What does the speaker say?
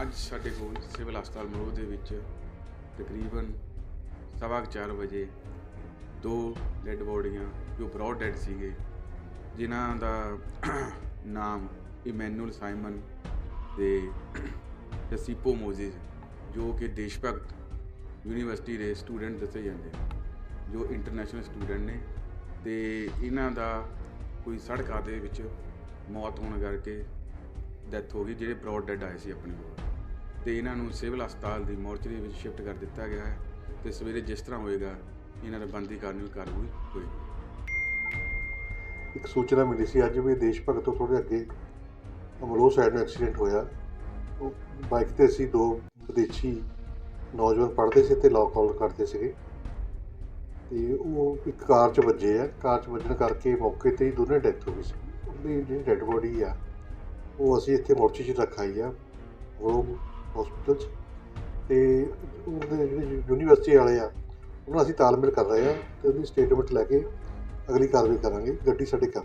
ਅੱਜ ਸਾਡੇ ਕੋਲ ਸਿਵਲ ਹਸਪਤਾਲ ਮਲੋਹ ਦੇ ਵਿੱਚ ਤਕਰੀਬਨ ਸਵਾ ਕੁ ਚਾਰ ਵਜੇ ਦੋ ਡੈੱਡ ਬੋਡੀਆਂ, ਜੋ ਬ੍ਰੌਡ ਡੈੱਡ ਸੀਗੇ, ਜਿਨ੍ਹਾਂ ਦਾ ਨਾਮ ਇਮੈਨੂਅਲ ਸਾਈਮਨ ਤੇ ਜਸੀਪੋ ਮੋਜ਼ਿਸ ਜੋ ਕਿ ਦੇਸ਼ ਭਗਤ ਯੂਨੀਵਰਸਿਟੀ ਦੇ ਸਟੂਡੈਂਟ ਦੱਸੇ ਜਾਂਦੇ ਜੋ ਇੰਟਰਨੈਸ਼ਨਲ ਸਟੂਡੈਂਟ ਨੇ ਤੇ ਇਹਨਾਂ ਦਾ ਕੋਈ ਸੜਕ ਹਾਦਸੇ ਵਿੱਚ ਮੌਤ ਹੋਣ ਕਰਕੇ ਡੈਥ ਹੋ ਗਈ, ਜਿਹੜੇ ਬ੍ਰੌਡ ਡੈਡ ਆਏ ਸੀ ਆਪਣੇ ਕੋਲ। ਤੇ ਇਹਨਾਂ ਨੂੰ ਸਿਵਲ ਹਸਪਤਾਲ ਦੀ ਮੋਰਚਰੀ ਵਿੱਚ ਸ਼ਿਫਟ ਕਰ ਦਿੱਤਾ ਗਿਆ ਹੈ ਤੇ ਸਵੇਰੇ ਜਿਸ ਤਰ੍ਹਾਂ ਹੋਏਗਾ, ਇਹਨਾਂ ਦਾ ਬੰਦੀ ਕਾਨੂੰਨੀ ਕਾਰਵਾਈ ਹੋਏਗੀ। ਇੱਕ ਸੂਚਨਾ ਮਿਲੀ ਸੀ, ਅੱਜ ਵੀ ਦੇਸ਼ ਭਗਤ ਤੋਂ ਥੋੜੇ ਅੱਗੇ ਅਮਲੋਹ ਸਾਈਡ ਨੂੰ ਐਕਸੀਡੈਂਟ ਹੋਇਆ। ਉਹ ਬਾਈਕ ਤੇ ਅਸੀਂ ਦੋ ਵਿਦੇਸ਼ੀ ਨੌਜਵਾਨ ਪੜ੍ਹਦੇ ਸੀ ਤੇ ਲਾਅ ਕਾਲ ਕਰਦੇ ਸੀਗੇ। ਤੇ ਉਹ ਇੱਕ ਕਾਰ 'ਚ ਵੱਜੇ ਆ, ਕਾਰ 'ਚ ਵੱਜਣ ਕਰਕੇ ਮੌਕੇ ਤੇ ਹੀ ਦੋਨੇ ਡੈਥ ਹੋ ਗਈ ਸੀ। ਉਹਦੀ ਜਿਹੜੀ ਡੈੱਡ ਬੋਡੀ ਆ, ਉਹ ਅਸੀਂ ਇੱਥੇ ਮੋਰਚੇ 'ਚ ਰੱਖਾਈ ਆ। ਉਹ ਹਸਪੀਟਲ 'ਚ ਤੇ ਉਹਦੇ ਜਿਹੜੇ ਯੂਨੀਵਰਸਿਟੀ ਵਾਲੇ ਆ, ਉਹਨਾਂ ਅਸੀਂ ਤਾਲਮੇਲ ਕਰ ਰਹੇ ਆ ਤੇ ਉਹਦੀ ਸਟੇਟਮੈਂਟ ਲੈ ਕੇ ਅਗਲੀ ਕਾਰਵਾਈ ਕਰਾਂਗੇ, ਗੱਡੀ ਸਾਡੇ ਘਰ।